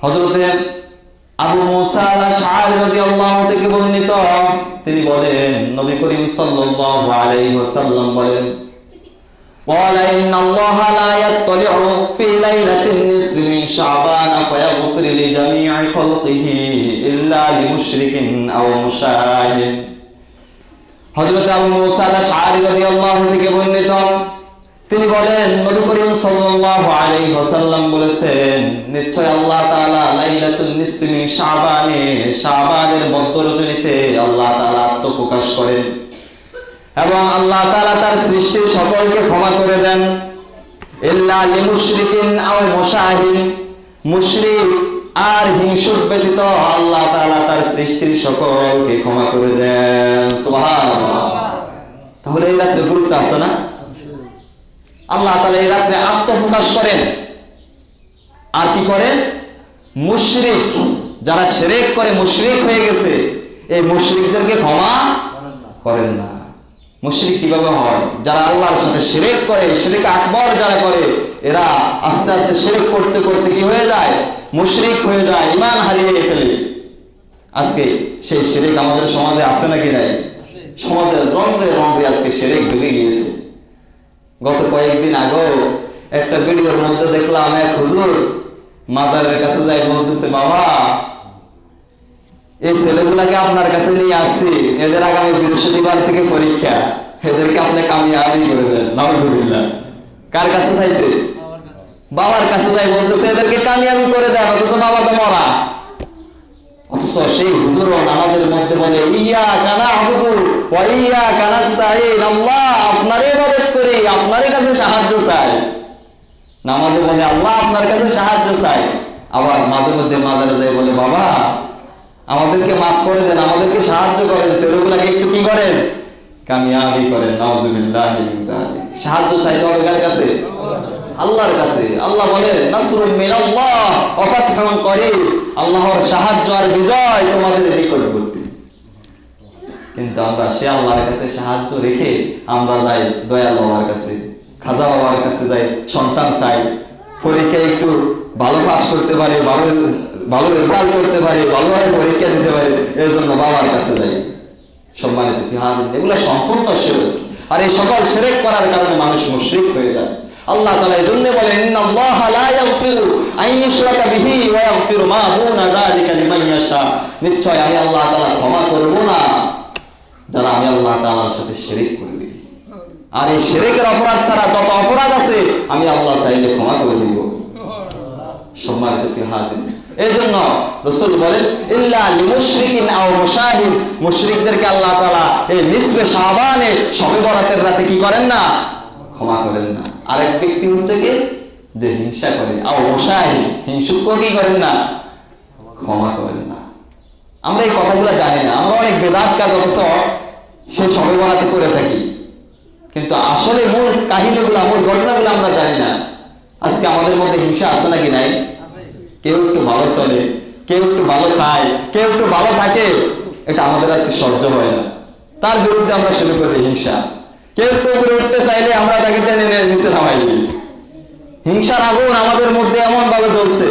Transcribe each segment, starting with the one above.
হযরতে আবু মুসা আল-আশআরী রাদিয়াল্লাহু থেকে বর্ণিত তিনি বলেন নবী করিম সাল্লাল্লাহু আলাইহি ওয়াসাল্লাম বলেন قال إن الله لا يطلع في ليلة النصف من شعبان فيغفر لجميع خلقه إلا لمشرك أو مشاهد হযরত আবু মুসা আল-আশআরী রাদিয়াল্লাহু থেকে বর্ণিত আলাইহি বলেছেন, নিশ্চয় আল্লাহ তাআলা লাইলাতুল নিসফি মিন শাবানে, শাবানের আল্লাহ তাআলা আত্মপ্রকাশ করেন। এবং আল্লাহ তাআলা তার সৃষ্টির সকলকে ক্ষমা করে দেন। ইল্লা লিমুশরিকিন আও মুশাহিন, মুশরিক আর হিংসুক ব্যতীত আল্লাহ তাআলা তার সৃষ্টির সকলকে ক্ষমা করে দেন। সুবহানাল্লাহ। তাহলে এই রাত্রে গুরুত্ব আছে না? আল্লাহ তাআলা এই রাত্রে আত্মপ্রকাশ করেন। আর কি করেন? মুশরিক, যারা শিরক করে, মুশরিক হয়ে গেছে, এই মুশরিকদেরকে ক্ষমা করেন না। মুশরিক কীভাবে হয়? যারা আল্লাহর সাথে শিরক করে, শিরক আকবর যারা করে, এরা আস্তে আস্তে শিরক করতে করতে কি হয়ে যায়? মুশরিক হয়ে যায় ইমান হারিয়ে ফেলে। আজকে সেই শিরক আমাদের সমাজে আছে নাকি নাই? সমাজের রঙে রঙে আজকে শিরক ঢুকে গিয়েছে। গত কয়েকদিন আগেও একটা ভিডিওর মধ্যে দেখলাম এক হুজুর, মাজারের কাছে যাই বলতেছে, বাবা, এই ছেলেগুলাকে আপনার কাছে নিয়ে আসছি, এদের আগামী বৃহস্পতিবার থেকে পরীক্ষা, এদেরকে আপনি কামিয়াবি করে দেন, নাউজুবিল্লাহ। কার কাছে চাইছে? বাবার কাছে যাই বলতেছে, এদেরকে কামিয়াবি করে দেন, অথচ বাবা তো মরা। অথচ সেই হুজুর আমাদের মধ্যে বলে, ইয়া কানা আবুদু কাছে সাহায্য চাই। আল্লাহ আপনার কাছে সাহায্য চাই। আবার মাঝে মধ্যে যায় বলে মাফ করে দেন, আমাদেরকে সাহায্য করেন একটু কি করেন? কামিয়াবি করেন সাহায্য হবে কার কাছে? আল্লাহর কাছে। আল্লাহ বলে আল্লাহর সাহায্য আর বিজয় তোমাদের নিকটবর্তী। কিন্তু আমরা সে আল্লাহর কাছে সাহায্য রেখে আমরা যাই দয়াল বাবার কাছে, খাজা বাবার কাছে যাই, সন্তান চাই পরীক্ষায় একটু ভালো পাস করতে পারে, ভালো ভালো রেজাল্ট করতে পারে, ভালোভাবে পরীক্ষা দিতে পারে, এই জন্য বাবার কাছে যাই। সম্মানিত ফিহান এগুলো সম্পূর্ণ শিরক। আর এই সকল শিরক করার কারণে মানুষ মুশরিক হয়ে যায়। আল্লাহ তালা এই জন্য বলেন, ইন্নাল্লাহ লা ইয়াগফিরু আন বিহি ওয়া ইয়াগফিরু মা দুনা যালিকা লিমান ইয়াশা। নিশ্চয় আমি আল্লাহ তাআলা ক্ষমা করব না। যারা আমি আল্লাহ তাআলার সাথে শিরক করবে আর এই শিরকের অপরাধ ছাড়া যত অপরাধ আছে আমি আল্লাহ চাইলে ক্ষমা করে দিব। সম্মানিত এই জন্য রসুল বলেন ইল্লা লিমুশরিকিন আও মুশাহিদ। মুশরিকদেরকে আল্লাহ তাআলা এই নিসবে শাবানে শবে বরাতের রাতে কি করেন না? ক্ষমা করেন না। আরেক ব্যক্তি হচ্ছে কি? যে হিংসা করে। আও মুশাহিদ হিংসুককে কি করেন না? ক্ষমা করেন না। আমরা এই কথাগুলো জানি না। আমরা অনেক বেদাত কাজ অথচ সে বরাতে করে থাকি। কিন্তু আসলে মূল কাহিনীগুলো, মূল ঘটনাগুলো আমরা জানি না। আজকে আমাদের মধ্যে হিংসা আছে নাকি নাই? কেউ একটু ভালো চলে, কেউ একটু ভালো খায়, কেউ একটু ভালো থাকে, এটা আমাদের আজকে সহ্য হয় না। তার বিরুদ্ধে আমরা শুরু করি হিংসা। কেউ একটু উপরে উঠতে চাইলে আমরা তাকে টেনে নিচে নামাই হিংসার আগুন আমাদের মধ্যে এমন ভাবে জ্বলছে।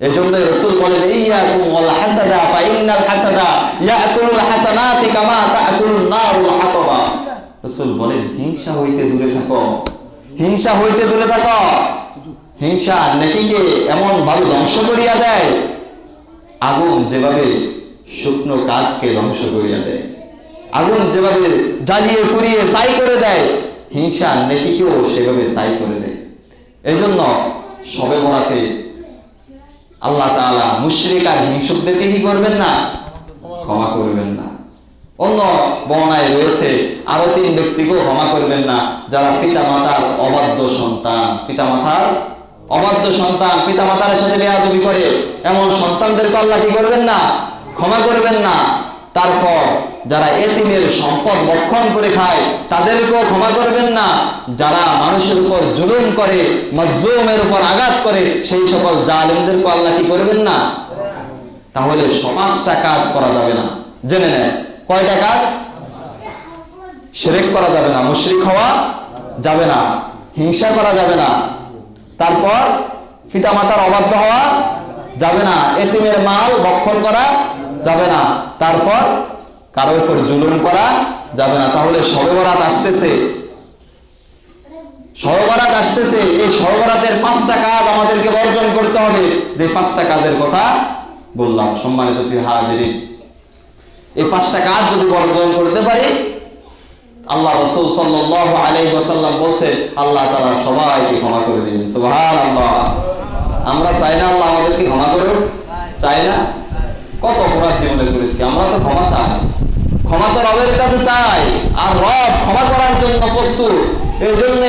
এই জন্য রসুল বলেন ওয়াল হাসাদা ইন্নাল হাসাদা ইয়াকুলুল হাসানাতি কামা তাকুলুন নারুল হাতাবা। রসুল বলেন, হিংসা হইতে দূরে থাকো। হিংসা হইতে দূরে থাকো। হিংসা নেকিকে এমন ভাবে ধ্বংস করিয়া দেয়, আগুন যেভাবে শুকনো কাঠকে ধ্বংস করিয়া দেয়, আগুন যেভাবে জ্বালিয়ে পুড়িয়ে ছাই করে দেয়, হিংসা নেকিকেও সেভাবে ছাই করে দেয়। এই জন্য সবে বরাতে আল্লাহ তালা মুশ্রিক আর হিংসুকদেরকে কি করবেন না। ক্ষমা করবেন না। অন্য বর্ণায় রয়েছে, আরও তিন ব্যক্তিকেও ক্ষমা করবেন না, যারা পিতা মাতার অবাধ্য সন্তান। পিতা মাতার অবাধ্য সন্তান পিতা মাতার সাথে বেয়াদবি করে, এমন সন্তানদেরকে আল্লাহ কি করবেন না? ক্ষমা করবেন না। তারপর যারা এতিমের সম্পদ বক্ষণ করে খায়, তাদেরকেও ক্ষমা করবেন না। যারা মানুষের উপর জুলুম করে, মজলুমের উপর আঘাত করে, সেই সকল জালেমদেরকে আল্লাহ কি করবেন না? তাহলে সমাজটা কাজ করা যাবে না। জেনে নেন, কয়টা কাজ? শিরেক করা যাবে না, মুশরিক হওয়া যাবে না, হিংসা করা যাবে না। তারপর পিতামাতার অবাধ্য হওয়া যাবে না, এতিমের মাল ভক্ষণ করা যাবে না। তারপর কারও উপর জুলুম করা যাবে না। তাহলে সরবরাত আসতেছে। সহবরাত আসতেছে। এই সহবরাতের পাঁচটা কাজ আমাদেরকে বর্জন করতে হবে। যে পাঁচটা কাজের কথা বললাম। সম্মানিত ফি হাজিরিন, এই পাঁচটা কাজ যদি বর্জন করতে পারি, আল্লাহ রসুল সাল্লাল্লাহু আলাইহি ওয়াসাল্লাম বলছে, আল্লাহ তাআলা সবাইকে ক্ষমা করে দিবেন সুবহানাল্লাহ। আমরা চাই না আল্লাহ আমাদেরকে ক্ষমা করুন চাই না। কত অপরাধ জীবনে করেছি। আমরা তো ক্ষমা চাই। ক্ষমা তো রবের কাছে চাই, আর রব ক্ষমা করার জন্য প্রস্তুত। এই জন্য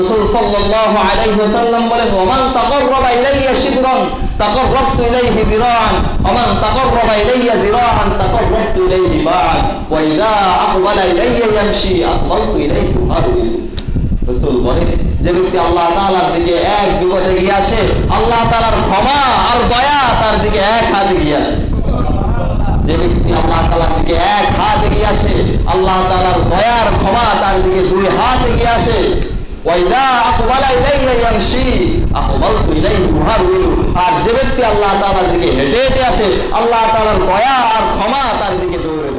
রসুল সাল্লাল্লাহু আলাইহি ওয়াসাল্লাম বলেন ওমান তাকাররাবা ইলাইয়া শিবরান, তাকাররাবতু ইলাইহি দিরান, ওমান তাকাররাবা ইলাইয়া দিরান, তাকাররাবতু ইলাইহি বা'দ ওয়া ইযা আকবালা ইলাইয়া ইয়ামশি, আকবালতু ইলাইহি হারুল রসুল বলে যে ব্যক্তি আল্লাহ তাআলার দিকে এক বিপদে গিয়ে আসে, আল্লাহ তাআলার ক্ষমা আর দয়া তার দিকে এক হাত এগিয়ে আসে। যে ব্যক্তি আল্লাহ তালার দিকে এক হাত এগিয়ে আসে, আল্লাহ তালার দয়ার ক্ষমা তার দিকে দুই হাত এগিয়ে আসে। আর যে ব্যক্তি আল্লাহ তালার দিকে হেঁটে হেঁটে আসে, আল্লাহ তালার দয়া আর ক্ষমা তার দিকে দৌড়ে